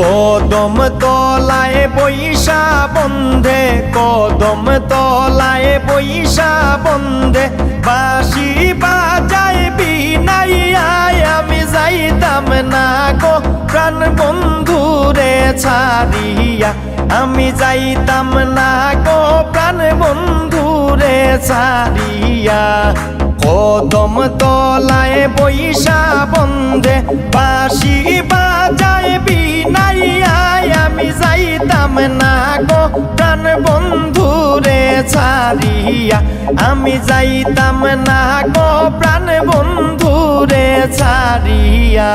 কদম তলায় বৈশা বন্ধে, কদম তলায় বৈশা বন্ধে। বাঁশি বাজায় বিনাইয়ায় আমি যাইতাম না গো প্রাণ বন্ধুরে ছাড়িয়া। আমি যাইতাম না গো প্রাণ বন্ধুরে ছাড়িয়া। কদম তলায় বৈশা বন্ধে বাসি বাজায় বিনাই আমি যাইতাম না গো প্রাণ বন্ধুরে ছাড়িয়া। আমি যাইতাম না গো প্রাণ বন্ধুরে ছাড়িয়া।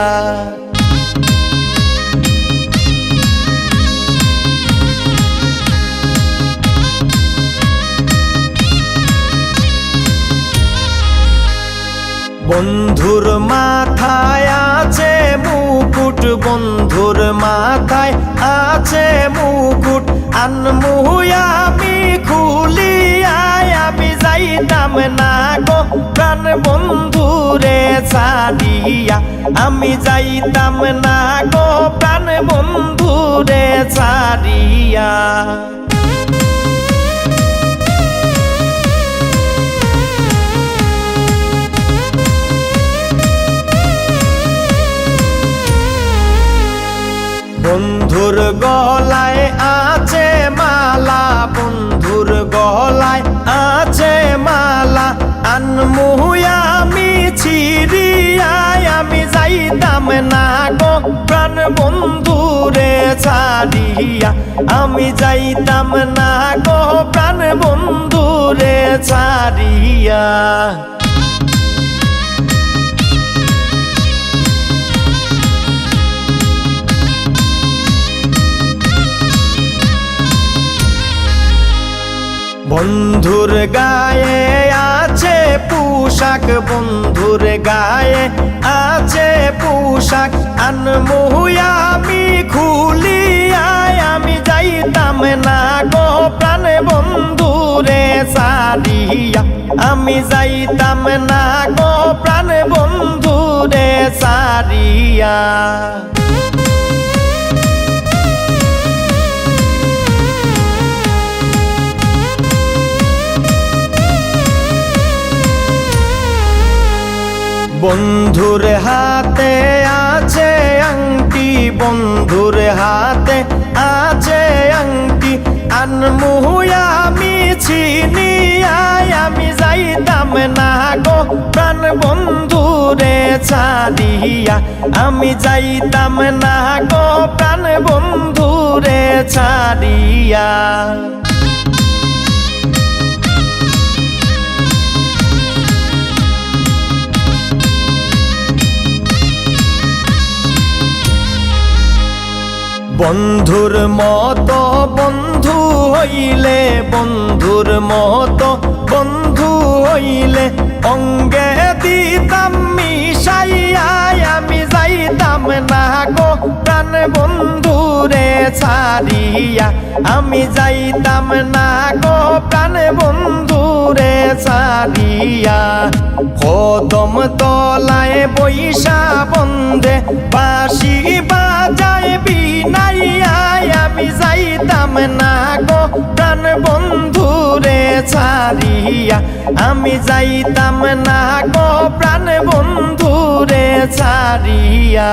বন্ধুর মাথায় আছে মুকুট, বন্ধুর মাথায় আছে মুকুট। আনমুয়া আমি খুলিয়ায় আমি যাইতাম না গো। প্রাণ বন্ধুরে ছাড়িয়া আমি যাইতাম না গো। প্রাণ বন্ধুরে ছাড়িয়া। বন্ধুর গলায় আছে মালা, বন্ধুর গলায় আছে মালা। আনমুয়া আমি ছিড়িয়ায় আমি যাইতাম না গো। প্রাণ বন্ধুরে ছাড়িয়া আমি যাইতাম না গো। প্রাণ বন্ধুরে ছাড়িয়া। বন্ধুর গায়ে আছে পোশাক, বন্ধুর গায়ে আছে পোশাক। আনমুয়া আমি খুলিয়ায় আমি যাইতাম না গো প্রাণ বন্ধুরে সারিয়া। আমি যাইতাম না গো প্রাণ বন্ধুরে সারিয়া। বন্ধুর হাতে আছে আংটি, বন্ধুর হাতে আছে আংটি। আনমুয়া আমি ছিনিয়ায় আমি যাইতাম না গো। প্রাণ বন্ধুরে ছাড়িয়া আমি যাইতাম না গো। প্রাণ বন্ধুরে ছাড়িয়া। বন্ধুর মতো বন্ধু হইলে বন্ধুর মতো বন্ধু হইলে অঙ্গে দিতাম মিশাইয়ায় আমি যাইতাম না গো। প্রাণ বন্ধুরে ছাড়িয়া আমি যাইতাম না গো। প্রাণ বন্ধুরে ছাড়িয়া কদম তলায় বৈশা বন্ধে বাঁশি বাজায় না গো প্রাণ বন্ধুরে ছাড়িয়া আমি যাইতাম না গো প্রাণ বন্ধুরে ছাড়িয়া।